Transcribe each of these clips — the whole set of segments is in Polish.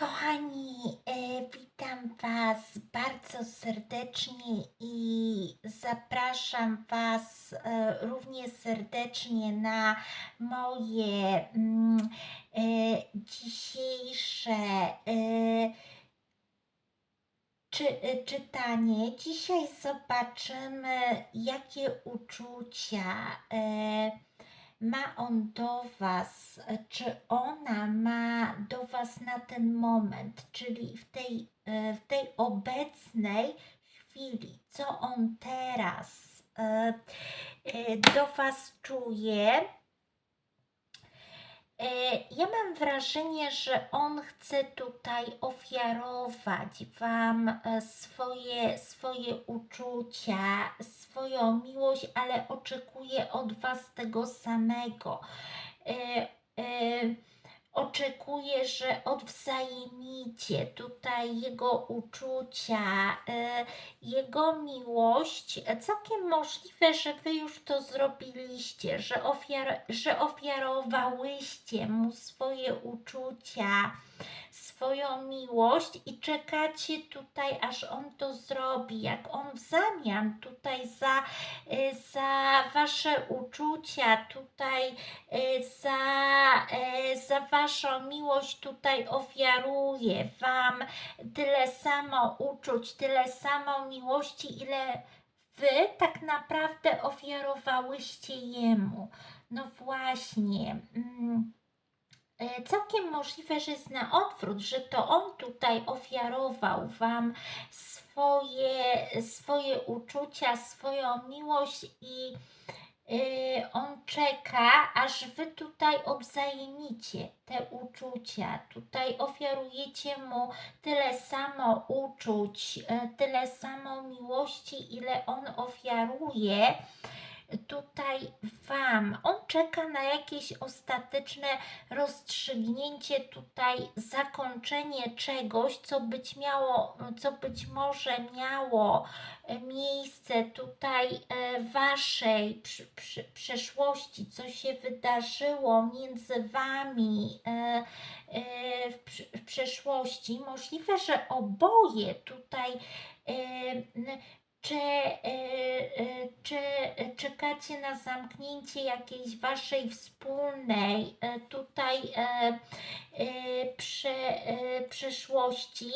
Kochani, e, witam Was bardzo serdecznie i zapraszam Was e, równie serdecznie na moje mm, e, dzisiejsze czy, czytanie. Dzisiaj zobaczymy, jakie uczucia. Ma on do Was, czy ona ma do Was na ten moment, czyli w tej, e, w tej obecnej chwili, co on teraz e, e, do Was czuje. Ja mam wrażenie, że on chce tutaj ofiarować Wam swoje, swoje uczucia, swoją miłość, ale oczekuje od Was tego samego. E, e, oczekuje, że odwzajemnicie tutaj jego uczucia, e, jego miłość. Całkiem możliwe, że wy już to zrobiliście, że, ofiar, że ofiarowałyście mu swoje uczucia swoją miłość i czekacie tutaj, aż on to zrobi, jak on w zamian tutaj za, y, za wasze uczucia, tutaj y, za, y, za waszą miłość tutaj ofiaruje wam tyle samo uczuć, tyle samo miłości, ile wy tak naprawdę ofiarowałyście jemu. No właśnie. Mm całkiem możliwe, że jest na odwrót, że to on tutaj ofiarował Wam swoje, swoje uczucia, swoją miłość i yy, on czeka, aż Wy tutaj odwzajemnicie te uczucia. Tutaj ofiarujecie mu tyle samo uczuć, yy, tyle samo miłości, ile on ofiaruje tutaj Wam. On czeka na jakieś ostateczne rozstrzygnięcie, tutaj zakończenie czegoś, co być miało, co być może miało e, miejsce tutaj e, Waszej przy, przy, przeszłości, co się wydarzyło między Wami e, w, w przeszłości. Możliwe, że oboje tutaj czy, e, e, czy czekacie na zamknięcie jakiejś waszej wspólnej e, tutaj prze, przeszłości?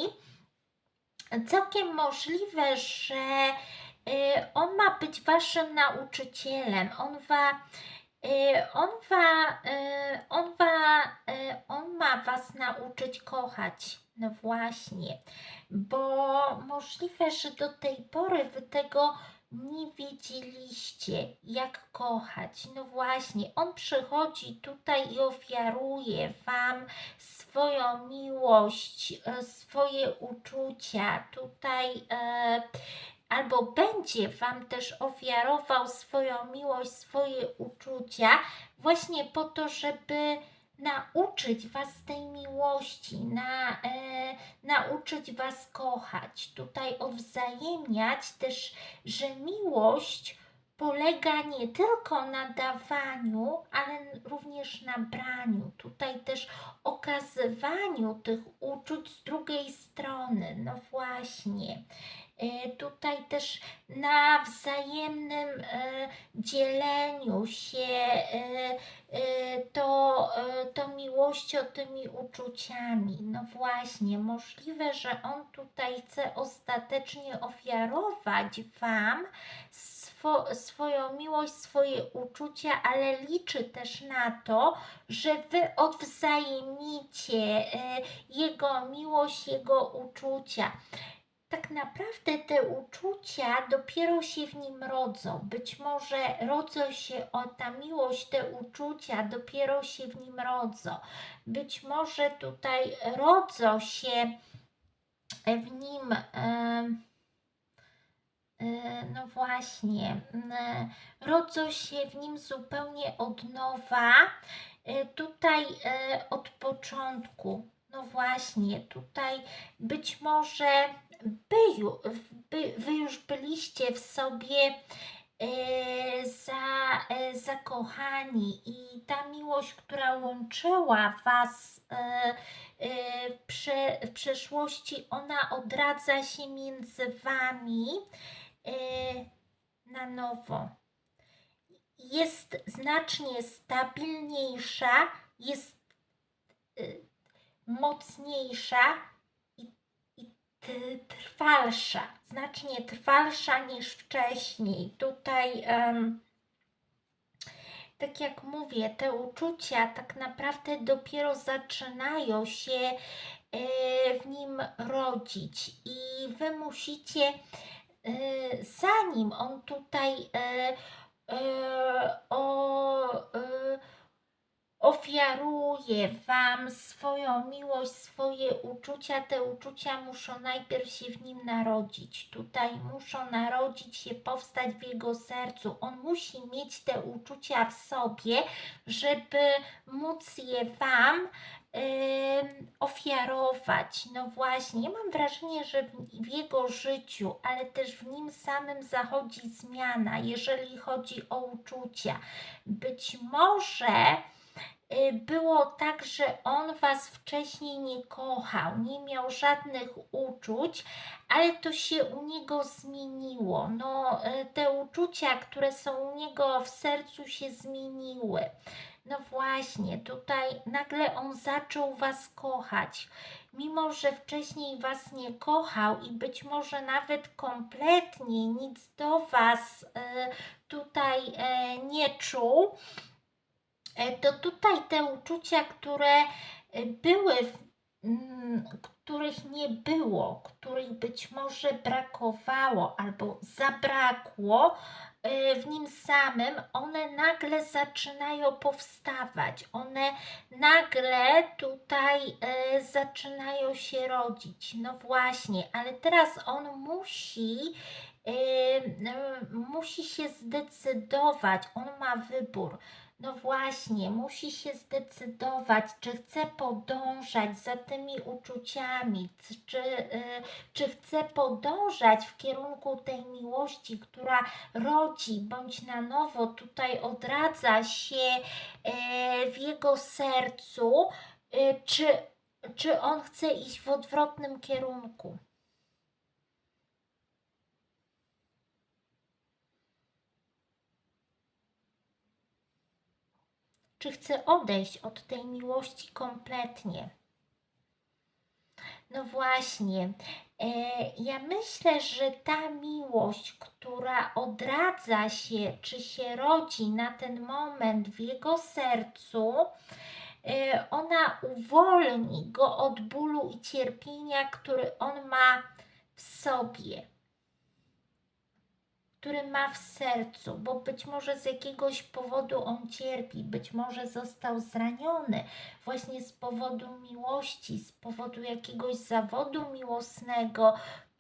Całkiem możliwe, że on ma być waszym nauczycielem. On ma on, wa, on, wa, on ma Was nauczyć kochać. No właśnie, bo możliwe, że do tej pory Wy tego nie wiedzieliście, jak kochać. No właśnie, on przychodzi tutaj i ofiaruje Wam swoją miłość, e, swoje uczucia. Tutaj e, albo będzie Wam też ofiarował swoją miłość, swoje uczucia, właśnie po to, żeby nauczyć Was tej miłości, na, e, nauczyć Was kochać, tutaj odwzajemniać też, że miłość polega nie tylko na dawaniu, ale również na braniu. Tutaj też okazywaniu tych uczuć z drugiej strony. No właśnie. E, tutaj też na wzajemnym e, dzieleniu się e, to, to miłością, tymi uczuciami. No właśnie, możliwe, że on tutaj chce ostatecznie ofiarować Wam swo, swoją miłość, swoje uczucia, ale liczy też na to, że Wy odwzajemnicie Jego miłość, Jego uczucia tak naprawdę te uczucia dopiero się w nim rodzą. Być może rodzą się, o ta miłość, te uczucia dopiero się w nim rodzą. Być może tutaj rodzą się w nim. no właśnie, rodzą się w nim zupełnie od nowa, e, tutaj e, od początku. No właśnie, tutaj być może by, by, wy już byliście w sobie e, za, e, zakochani i ta miłość, która łączyła Was e, prze, w przeszłości, ona odradza się między Wami na nowo. Jest znacznie stabilniejsza, jest y, mocniejsza i, i trwalsza, znacznie trwalsza niż wcześniej. Tutaj, em, tak jak mówię, te uczucia tak naprawdę dopiero zaczynają się e, w nim rodzić i wy musicie, e, zanim on tutaj e, e, o, e, ofiaruje Wam swoją miłość, swoje uczucia, te uczucia muszą najpierw się w nim narodzić. Tutaj muszą narodzić się, powstać w jego sercu. On musi mieć te uczucia w sobie, żeby móc je Wam ofiarować. No właśnie, mam wrażenie, że w, jego życiu, ale też w nim samym zachodzi zmiana, jeżeli chodzi o uczucia. Być może było tak, że on was wcześniej nie kochał, nie miał żadnych uczuć, ale to się u niego zmieniło. No, y, te uczucia, które są u niego w sercu się zmieniły. No właśnie, tutaj nagle on zaczął was kochać. Mimo, że wcześniej was nie kochał i być może nawet kompletnie nic do was y, tutaj e, nie czuł, to tutaj te uczucia, które e, były, mm, których nie było, których być może brakowało albo zabrakło e, w nim samym, one nagle zaczynają powstawać. One nagle tutaj e, zaczynają się rodzić. No właśnie, ale teraz on musi e, e, musi się zdecydować, on ma wybór. No właśnie, musi się zdecydować, czy chce podążać za tymi uczuciami, czy, y, czy chce podążać w kierunku tej miłości, która rodzi bądź na nowo tutaj odradza się e, w jego sercu, y, czy, czy on chce iść w odwrotnym kierunku. Czy chce odejść od tej miłości kompletnie. No właśnie, e, ja myślę, że ta miłość, która odradza się, czy się rodzi na ten moment w jego sercu, e, ona uwolni go od bólu i cierpienia, który on ma w sobie który ma w sercu, bo być może z jakiegoś powodu on cierpi, być może został zraniony właśnie z powodu miłości, z powodu jakiegoś zawodu miłosnego.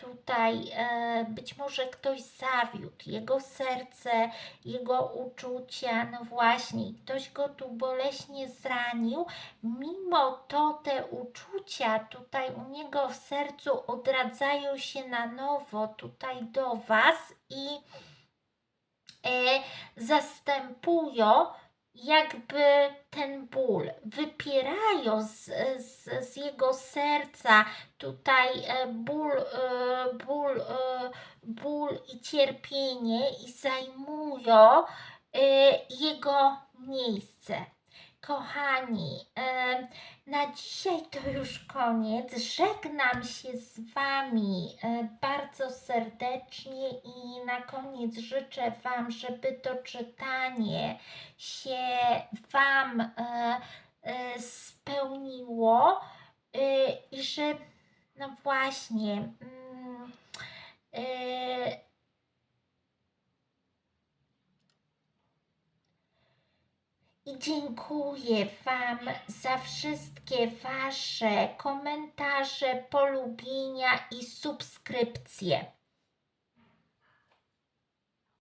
Tutaj e, być może ktoś zawiódł, jego serce, jego uczucia, no właśnie, ktoś go tu boleśnie zranił. Mimo to te uczucia tutaj u niego w sercu odradzają się na nowo tutaj do Was i e, zastępują jakby ten ból, wypierają z, z, z jego serca tutaj e, ból, e, ból, e, ból i cierpienie i zajmują jego miejsce. Kochani, na dzisiaj to już koniec. Żegnam się z Wami bardzo serdecznie i na koniec życzę Wam, żeby to czytanie się Wam spełniło e, i że, no właśnie, mm, e, I dziękuję Wam za wszystkie Wasze komentarze, polubienia i subskrypcje.